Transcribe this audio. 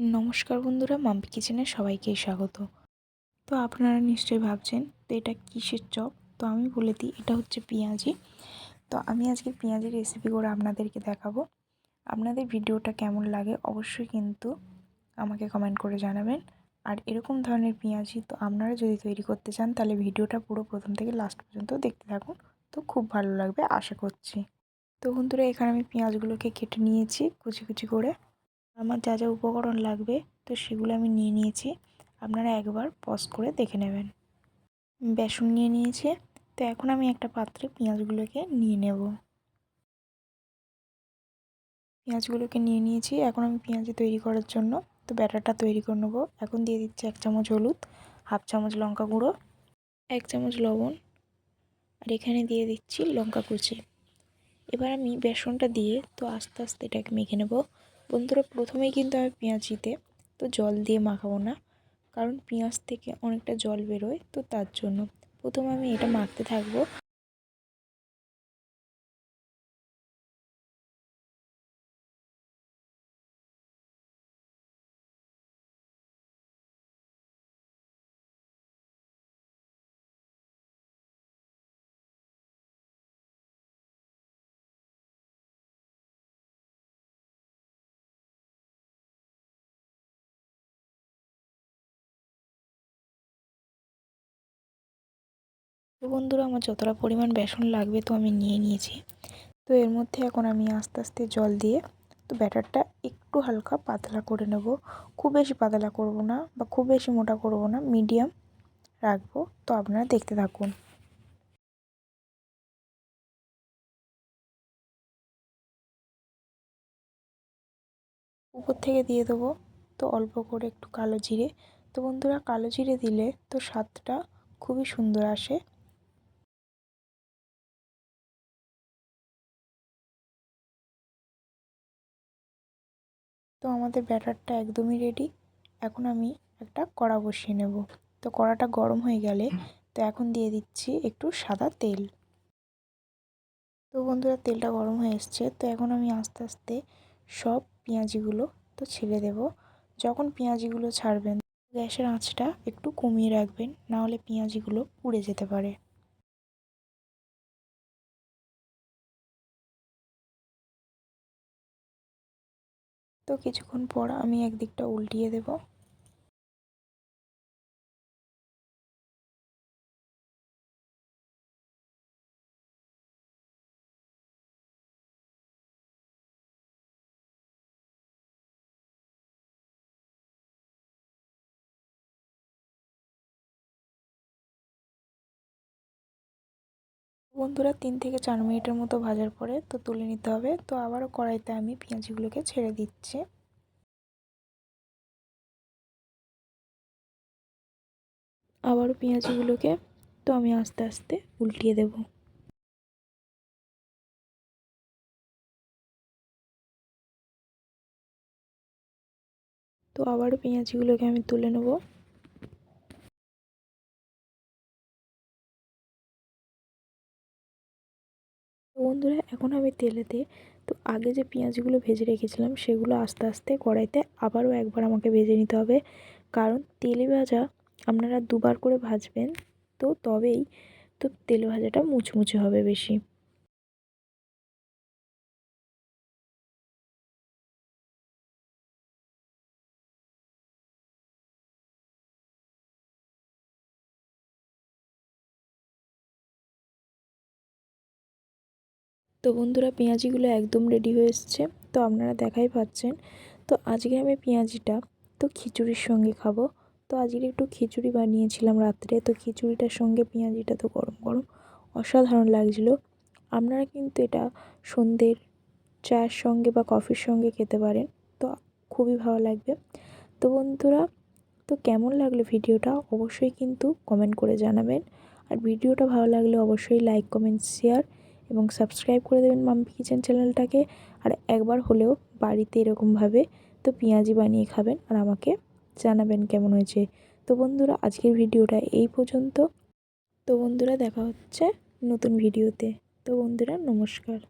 নমস্কার বন্ধুরা, মাম্পি কিচেনে সবাইকে স্বাগত। তো আপনারা নিশ্চয়ই ভাবছেন, তো এটা কিসের চপ? তো আমি বলে দিই, এটা হচ্ছে পেঁয়াজি। তো আমি আজকে পেঁয়াজির রেসিপি করে আপনাদেরকে দেখাবো। আপনাদের ভিডিওটা কেমন লাগে অবশ্যই কিন্তু আমাকে কমেন্ট করে জানাবেন। আর এরকম ধরনের পেঁয়াজি তো আপনারা যদি তৈরি করতে চান, তাহলে ভিডিওটা পুরো প্রথম থেকে লাস্ট পর্যন্ত দেখতে থাকুন। তো খুব ভালো লাগবে, আশা করছি। তো বন্ধুরা, এখানে আমি পেঁয়াজগুলোকে কেটে নিয়েছি কুচি কুচি করে। আমার যা যা উপকরণ লাগবে, তো সেগুলো আমি নিয়ে নিয়েছি। আপনারা একবার পজ করে দেখে নেবেন। বেসন নিয়ে নিয়েছি, তো এখন আমি একটা পাত্রে পেঁয়াজগুলোকে নিয়ে নেব। পেঁয়াজগুলোকে নিয়ে নিয়েছি, এখন আমি পেঁয়াজি তৈরি করার জন্য, তো ব্যাটারটা তৈরি করে নেব। এখন দিয়ে দিচ্ছি এক চামচ হলুদ, হাফ চামচ লঙ্কা গুঁড়ো, এক চামচ লবণ, আর এখানে দিয়ে দিচ্ছি লঙ্কা কুচি। এবার আমি বেসনটা দিয়ে তো আস্তে আস্তে এটাকে মেখে নেব। বন্ধুরা, প্রথমেই কিন্তু আমি পেঁয়াজিতে তো জল দিয়ে মাখাবো না, কারণ পেঁয়াজ থেকে অনেকটা জল বেরোয়, তো তার জন্য প্রথমে আমি এটা মাখতে থাকব। তো বন্ধুরা, আমার যতটা পরিমাণ বেসন লাগবে তো আমি নিয়ে নিয়েছি। তো এর মধ্যে এখন আমি আস্তে আস্তে জল দিয়ে তো ব্যাটারটা একটু হালকা পাতলা করে নেব। খুব বেশি পাতলা করব না বা খুব বেশি মোটা করব না, মিডিয়াম রাখব। তো আপনারা দেখতে থাকুন। উপর থেকে দিয়ে দেবো তো অল্প করে একটু কালো জিরে। তো বন্ধুরা, কালো জিরে দিলে তো স্বাদটা খুবই সুন্দর আসে। তো আমাদের ব্যাটারটা একদমই রেডি এখন আমি একটা কড়া বসিয়ে নেব। তো কড়াটা গরম হয়ে গেলে তো এখন দিয়ে দিচ্ছি একটু সাদা তেল। তো বন্ধুরা, তেলটা গরম হয়ে এসছে। তো এখন আমি আস্তে আস্তে সব পেঁয়াজিগুলো তো ছেড়ে দেব। যখন পেঁয়াজিগুলো ছাড়বেন, গ্যাসের আঁচটা একটু কমিয়ে রাখবেন, নাহলে পেঁয়াজিগুলো পুড়ে যেতে পারে। তো কিছুক্ষণ পর আমি একদিকটা উল্টিয়ে দেব। বন্ধুরা, তিন থেকে চার মিনিটের মতো ভাজার পরে তো তুলে নিতে হবে। তো আবারও কড়াইতে আমি পেঁয়াজিগুলোকে ছেড়ে দিচ্ছি। আবারও পেঁয়াজিগুলোকে তো আমি আস্তে আস্তে উল্টিয়ে দেব। তো আবারও পেঁয়াজিগুলোকে আমি তুলে নেব। বন্ধুরা, এখন আমি তেলেতে, তো আগে যে পেঁয়াজগুলো ভেজে রেখেছিলাম, সেগুলো আস্তে আস্তে কড়াইতে আবারও একবার আমাকে ভেজে নিতে হবে। কারণ তেলে ভাজা আপনারা দুবার করে ভাজবেন, তো তবেই তো তেলে ভাজাটা মুচমুচে হবে বেশি। তো বন্ধুরা পেঁয়াজিগুলো একদম রেডি হয়ে এসছে, তো আপনারা দেখাই পাচ্ছেন। তো আজকে আমি পেঁয়াজিটা, তো খিচুড়ির সঙ্গে খাব। তো আজকে একটু খিচুড়ি বানিয়েছিলাম রাত্রে, তো খিচুড়িটার সঙ্গে পেঁয়াজিটা তো গরম গরম অসাধারণ লাগছিল। আপনারা কিন্তু এটা সন্ধ্যের চায়ের সঙ্গে বা কফির সঙ্গে খেতে পারেন, তো খুবই ভালো লাগবে। তো বন্ধুরা, তো কেমন লাগল ভিডিওটা অবশ্যই কিন্তু কমেন্ট করে জানাবেন। আর ভিডিওটা ভালো লাগলে অবশ্যই লাইক, কমেন্ট, শেয়ার এবং সাবস্ক্রাইব করে দেবেন মাম্পি কিচেন চ্যানেলটাকে। আর একবার হলেও বাড়িতে এরকমভাবে তো পেঁয়াজি বানিয়ে খাবেন আর আমাকে জানাবেন কেমন হয়েছে। তো বন্ধুরা, আজকের ভিডিওটা এই পর্যন্ত। তো বন্ধুরা, দেখা হচ্ছে নতুন ভিডিওতে। তো বন্ধুরা, নমস্কার।